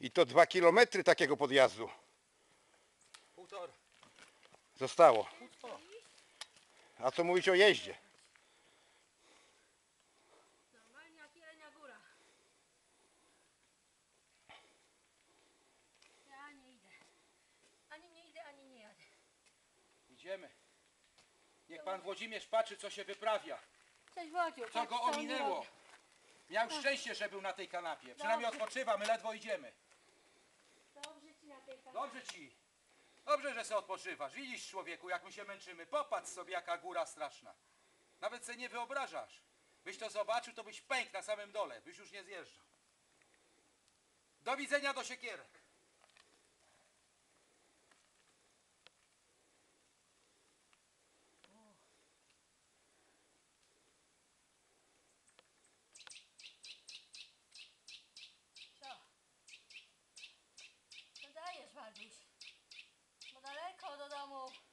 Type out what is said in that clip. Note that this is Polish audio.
I to dwa kilometry takiego podjazdu Półtora. zostało. A co mówić o jeździe? Normalnie jak Jelenia Góra. Ja nie idę. Ani nie idę, ani nie jadę. Idziemy. Niech pan Włodzimierz patrzy, co się wyprawia. Co patrz, go ominęło. Miał szczęście, że był na tej kanapie. Przynajmniej odpoczywa, my ledwo idziemy. Dobrze ci na tej kanapie. Dobrze ci. Dobrze, że se odpoczywasz. Widzisz, człowieku, jak my się męczymy. Popatrz sobie, jaka góra straszna. Nawet sobie nie wyobrażasz. Byś to zobaczył, to byś pękł na samym dole. Byś już nie zjeżdżał. Do widzenia do siekierek. amo.